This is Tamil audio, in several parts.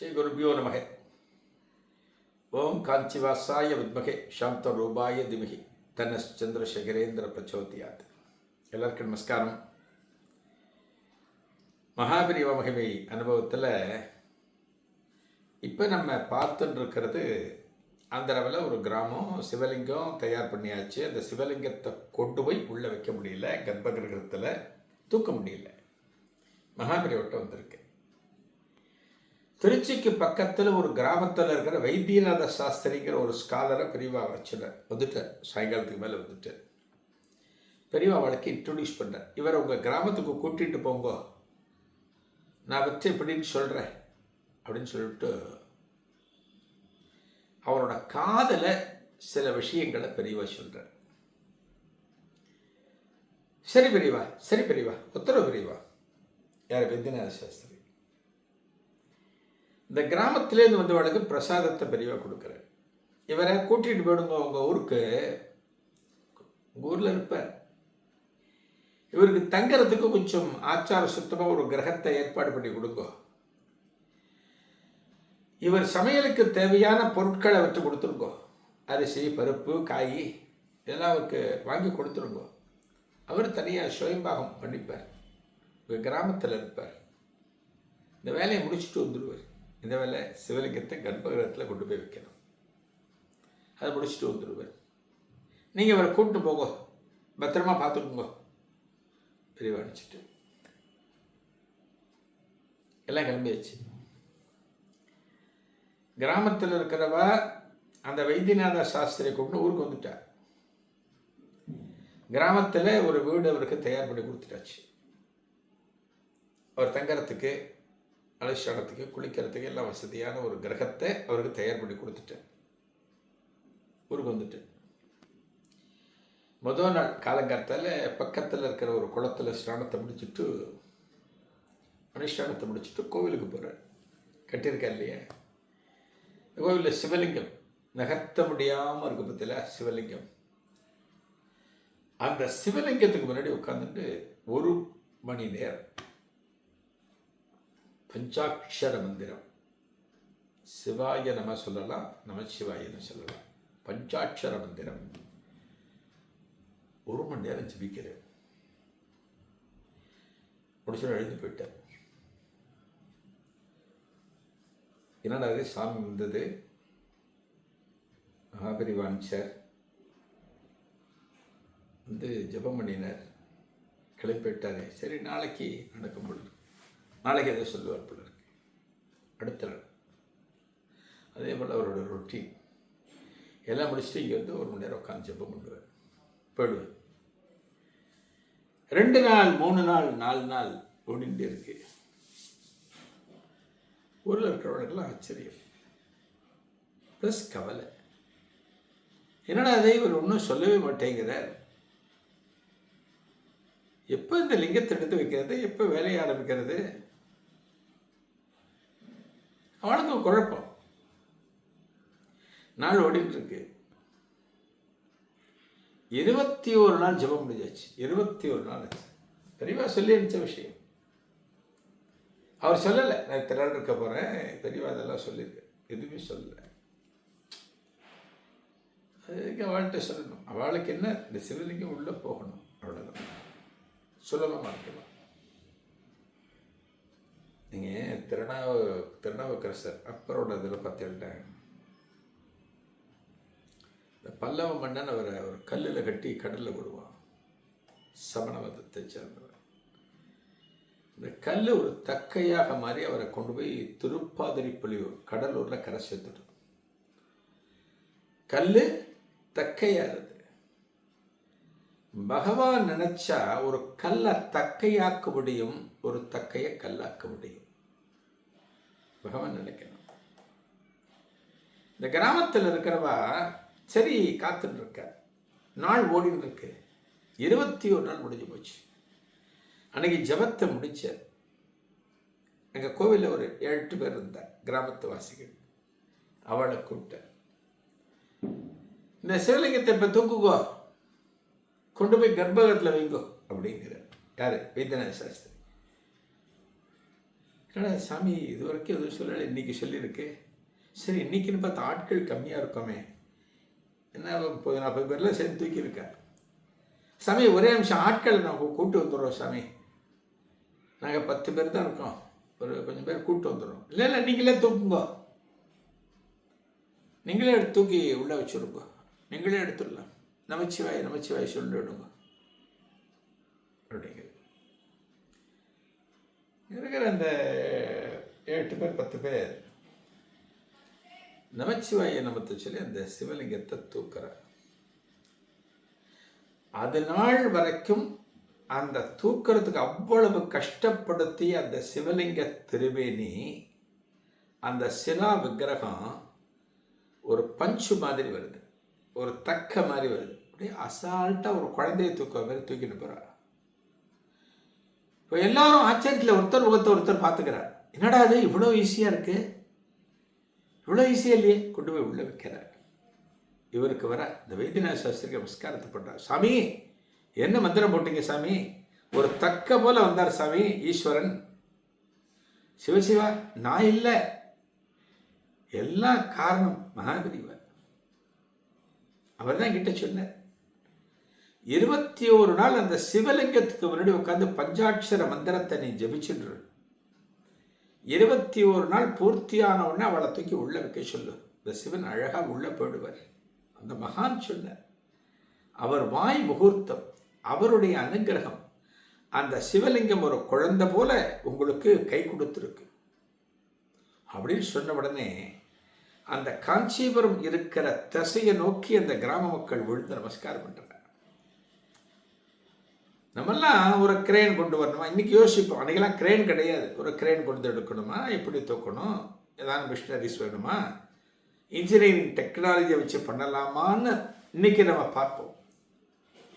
ஸ்ரீ குருபியோ நமக. ஓம் காஞ்சிவாசாய வித்மகே சாந்த ரூபாய திமகி. தன்னஸ் சந்திரசேகரேந்திர பிரச்சோதியாத். எல்லாருக்கும் நமஸ்காரம். மகாபிரிவ மகிமை அனுபவத்தில் இப்போ நம்ம பார்த்துட்டு இருக்கிறது அந்த அளவில் ஒரு கிராமம் சிவலிங்கம் தயார் பண்ணியாச்சு. அந்த சிவலிங்கத்தை கொண்டு போய் உள்ளே வைக்க முடியல. கர்ப்பகிரகத்தில் தூக்க முடியல. மகாபிரிவட்ட வந்திருக்கு. திருச்சிக்கு பக்கத்தில் ஒரு கிராமத்தில் இருக்கிற வைத்தியநாத சாஸ்திரிங்கிற ஒரு ஸ்காலரை பெரியவா வச்சுட்டார் வந்துட்டார். சாயங்காலத்துக்கு மேலே வந்துட்டார். பெரியவா அவளுக்கு இன்ட்ரடியூஸ் பண்ணார். இவர் உங்கள் கிராமத்துக்கு கூட்டிகிட்டு போங்க. நான் வச்சு எப்படின்னு சொல்கிறேன் அப்படின்னு சொல்லிட்டு அவரோட காதில் சில விஷயங்களை பெரியவா சொல்கிறார் சரி பெரியவா சரி பெரியவா உத்தரவு பெரியவா. யார்? வைத்தியநாத சாஸ்திரி. இந்த கிராமத்திலேருந்து வந்தவளுக்கு பிரசாதத்தை பெரியவா கொடுக்குறாரு. இவரை கூட்டிகிட்டு போயிடுங்க உங்கள் ஊருக்கு. உங்கள் ஊரில் இருப்பார். இவருக்கு தங்கறதுக்கு கொஞ்சம் ஆச்சார சுத்தமாக ஒரு கிரகத்தை ஏற்பாடு பண்ணி கொடுங்க. இவர் சமையலுக்கு தேவையான பொருட்களை வச்சு கொடுத்துருக்கோம் அரிசி பருப்பு காய் இதெல்லாம் அவருக்கு வாங்கி கொடுத்துருங்கோ. அவர் தனியாக சுயம்பாகம் பண்ணிப்பார். இவர் கிராமத்தில் இருப்பார். இந்த வேலையை முடிச்சுட்டு வந்துடுவார் இந்த வேலை சிவலிங்கத்தை கர்ப்பகிரகத்தில் கொண்டு போய் வைக்கணும். அதை முடிச்சுட்டு வந்துடுவார் நீங்கள் இவரை கூப்பிட்டு போங்க. பத்திரமா பார்த்துக்குங்க. பெரியவா அனுப்பிச்சிட்டு. எல்லாம் கிளம்பியாச்சு. கிராமத்தில் இருக்கிறவ அந்த வைத்தியநாத சாஸ்திரியை கொண்டு ஊருக்கு வந்துட்டார் கிராமத்தில் ஒரு வீடு அவருக்கு தயார் பண்ணி கொடுத்துட்டாச்சு. அவர் தங்கறதுக்கு அனுஷ்டானத்துக்கு குளிக்கிறதுக்கு எல்லாம் வசதியான ஒரு கிரகத்தை அவருக்கு தயார் பண்ணி கொடுத்துட்டேன் ஊருக்கு வந்துட்டேன் முதல் நாள் காலங்காலத்தால் பக்கத்தில் இருக்கிற ஒரு குளத்தில் ஸ்நானத்தை முடிச்சுட்டு அனுஷ்டானத்தை முடிச்சுட்டு கோவிலுக்கு போகிறார் கட்டியிருக்கா இல்லையா? கோவிலில் சிவலிங்கம் நகர்த்த முடியாமல் இருக்க பத்தில சிவலிங்கம். அந்த சிவலிங்கத்துக்கு முன்னாடி உட்காந்துட்டு ஒரு மணி நேரம் பஞ்சாட்சர மந்திரம். சிவாய நம சொல்லலாம் நமசிவாயன்னு சொல்லலாம். பஞ்சாட்சர மந்திரம். ஒரு மணி நேரம் ஜபிக்கிறேன். முடிச்சு எழுந்து போயிட்டேன் என்னடா அது சாமி வந்தது? மகாபரிவான் சார் வந்து ஜபம் பண்ணினார். கிளம்பிட்டாரு சரி நாளைக்கு நடக்கும் பொழுது. நாளைக்கு அதை சொல்லுவார் போல இருக்கு. அடுத்த நாள். அதே போல் அவரோட ரொட்டீன் எல்லாம் முடிச்சுட்டு இங்கே வந்து ஒரு மணி நேரம் உட்காந்து ஜெபம் பண்ணுவார். போயிடுவார். ரெண்டு நாள் மூணு நாள் நாலு நாள் ஓடிட்டு இருக்கு. ஊரில் இருக்கிறவர்களுக்கெல்லாம் ஆச்சரியம். ப்ளஸ் கவலை. என்னடா அதை இவர் ஒன்றும் சொல்லவே மாட்டேங்கிறார் எப்போ இந்த லிங்கத்தை எடுத்து வைக்கிறது? எப்போ வேலையை ஆரம்பிக்கிறது? அவனுக்கு குழப்பம். நாள் ஓடிட்டு இருக்கு இருபத்தி ஒரு நாள் ஜெபம் முடிஞ்சாச்சு. இருபத்தி ஒரு நாள் ஆச்சு. பெரியவா சொல்லி அனுப்பிச்ச விஷயம். அவர் சொல்லலை. நான் திரள் இருக்க போகிறேன் பெரியவா அதெல்லாம் சொல்லியிருக்கேன் எதுவுமே சொல்லலை. அதுக்கு அவள்கிட்ட சொல்லணும். அவளுக்கு என்ன? இந்த சிவலிங்கம் உள்ளே போகணும். அவ்வளோதான் சுலபமாக இருக்கலாம். நீங்கள் திருநாவு திருநாவுக்கரசர் அப்பரோட இதில் பார்த்துக்கிட்டேன் இந்த பல்லவ மன்னன் அவரை ஒரு கல்லில் கட்டி கடலில் விடுவான் சமணவதத்தை சேர்ந்தவர் இந்த கல் ஒரு தக்கையாக மாறி அவரை கொண்டு போய் திருப்பாதிரி புலியூர் கடலூரில் கரை சேர்த்துட்டு கல் தக்கையாக பகவான் நினைச்சா ஒரு கல்லை தக்கையாக்க முடியும் ஒரு தக்கையை கல்லாக்க முடியும் பகவான் நினைக்கணும். இந்த கிராமத்தில் இருக்கிறவா சரி காத்துட்டு இருக்க நாள் ஓடின்னு இருக்கு இருபத்தி ஒரு நாள் முடிஞ்சு போச்சு. அன்னைக்கு ஜபத்தை முடிச்சார். எங்கள் கோவிலில் ஒரு எட்டு பேர் இருந்தா கிராமத்து வாசிகள். அவளை கூப்பிட்டேன் இந்த சிவலிங்கத்தை இப்போ தூக்குகோ கொண்டு போய் கர்ப்பகத்தில் வைங்கோ அப்படிங்கிறார். யார்? வைத்தியநாத சாஸ்திரி. என்னடா சாமி இது வரைக்கும் எதுவும் சொல்லலை. இன்னைக்கு சொல்லியிருக்கு. சரி இன்னைக்குன்னு பார்த்தா ஆட்கள் கம்மியாக இருக்கோமே. என்ன முப்பது நாற்பது பேர்லாம் சேர்ந்து தூக்கியிருக்கேன் சாமி ஒரே நிமிஷம் ஆட்களை நாங்கள் கூப்பிட்டு வந்துடுறோம் சாமி. நாங்கள் பத்து பேர் தான் இருக்கோம். ஒரு கொஞ்சம் பேர் கூப்பிட்டு வந்துடுறோம். இல்லை இல்லை நீங்களே தூக்குங்க. நீங்களே எடுத்து தூக்கி உள்ளே வச்சுருங்க. நீங்களே எடுத்துடலாம். நமச்சிவாய் நமச்சிவாய் சொல்லிவிடுங்க அப்படிங்கிறது இருக்கிற அந்த எட்டு பேர் பத்து பேர் நமச்சிவாய நமத்தை சொல்லி அந்த சிவலிங்கத்தை தூக்குறார். அது நாள் வரைக்கும் அந்த தூக்கிறதுக்கு அவ்வளவு கஷ்டப்படுத்தி அந்த சிவலிங்க திருவேணி அந்த சிலா விக்கிரகம் ஒரு பஞ்சு மாதிரி வருது. ஒரு தக்க மாதிரி வருது. அப்படியே அசால்ட்டாக ஒரு குழந்தையை தூக்க மாதிரி தூக்கிட்டு போகிறார் இப்போ எல்லாரும் ஆச்சரியத்தில் ஒருத்தர் முகத்தை ஒருத்தர் பார்த்துக்கிறார். என்னடா அது இவ்வளோ ஈஸியாக இருக்குது இவ்வளோ ஈஸியாக இல்லையே? கொண்டு போய் உள்ளே வைக்கிறார். இவருக்கு வர இந்த வைத்தியநாத சாஸ்திரிக்கு நமஸ்காரத்தை பண்ணுறார் சாமி என்ன மந்திரம் போட்டீங்க சாமி? ஒரு தக்க போல வந்தார் சாமி ஈஸ்வரன். சிவசிவா நான் இல்லை. எல்லாம் காரணம் மகாபெரிவர் அவர் தான் கிட்ட சொன்னார். இருபத்தி ஒரு நாள் அந்த சிவலிங்கத்துக்கு முன்னாடி உட்காந்து பஞ்சாட்சர மந்திரத்தை நீ ஜபிச்சுடுற இருபத்தி ஒரு நாள் பூர்த்தியான உடனே அவளை தூக்கி உள்ள வைக்க சொல்லு. இந்த சிவன் அழகாக உள்ளே போயிடுவார். அந்த மகான் சொன்னார் அவர் வாய் முகூர்த்தம் அவருடைய அனுகிரகம் அந்த சிவலிங்கம் ஒரு குழந்தை போல உங்களுக்கு கை கொடுத்துருக்கு. அப்படின்னு சொன்ன உடனே அந்த காஞ்சிபுரம் இருக்கிற திசையை நோக்கி அந்த கிராம மக்கள் விழுந்து நமஸ்காரம் பண்ணுறாங்க நம்மெல்லாம் ஒரு கிரேன் கொண்டு வரணுமா? இன்னைக்கு யோசிப்போம். அன்னைக்கெல்லாம் கிரேன் கிடையாது. ஒரு கிரேன் கொண்டு எடுக்கணுமா? எப்படி தூக்கணும்? ஏதாவது மிஷினரிஸ் வேணுமா? இன்ஜினியரிங் டெக்னாலஜியை வச்சு பண்ணலாமான்னு இன்னைக்கு நம்ம பார்ப்போம்.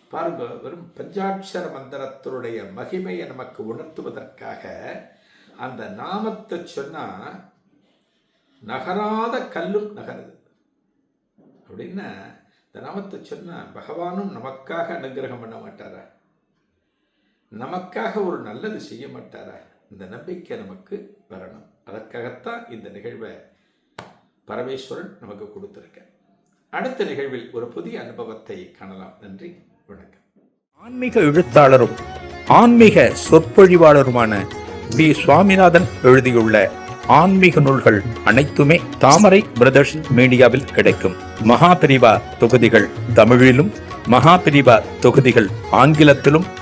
பாருங்க வெறும் பஞ்சாட்சர மந்திரத்தினுடைய மகிமையை நமக்கு உணர்த்துவதற்காக அந்த நாமத்தை சொன்னால் நகராத கல்லும் நகருது. அப்படின்னா இந்த நாமத்தை சொன்னால் பகவானும் நமக்காக அனுகிரகம் பண்ண மாட்டாரா? நமக்காக ஒரு நல்லது செய்ய மாட்டாரா? இந்த நம்பிக்கை நமக்கு வரணும். அதற்காகத்தான் இந்த நிகழ்வை பரமேஸ்வரன் நமக்கு கொடுத்துருக்க அடுத்த நிகழ்வில் ஒரு புதிய அனுபவத்தை காணலாம். நன்றி. வணக்கம். ஆன்மீக எழுத்தாளரும் ஆன்மீக சொற்பொழிவாளருமான பி சுவாமிநாதன் எழுதியுள்ள ஆன்மீக நூல்கள் அனைத்துமே தாமரை பிரதர்ஸ் மீடியாவில் கிடைக்கும். மகாபிரிவா தொகுதிகள் தமிழிலும் மகாபிரிவா தொகுதிகள் ஆங்கிலத்திலும்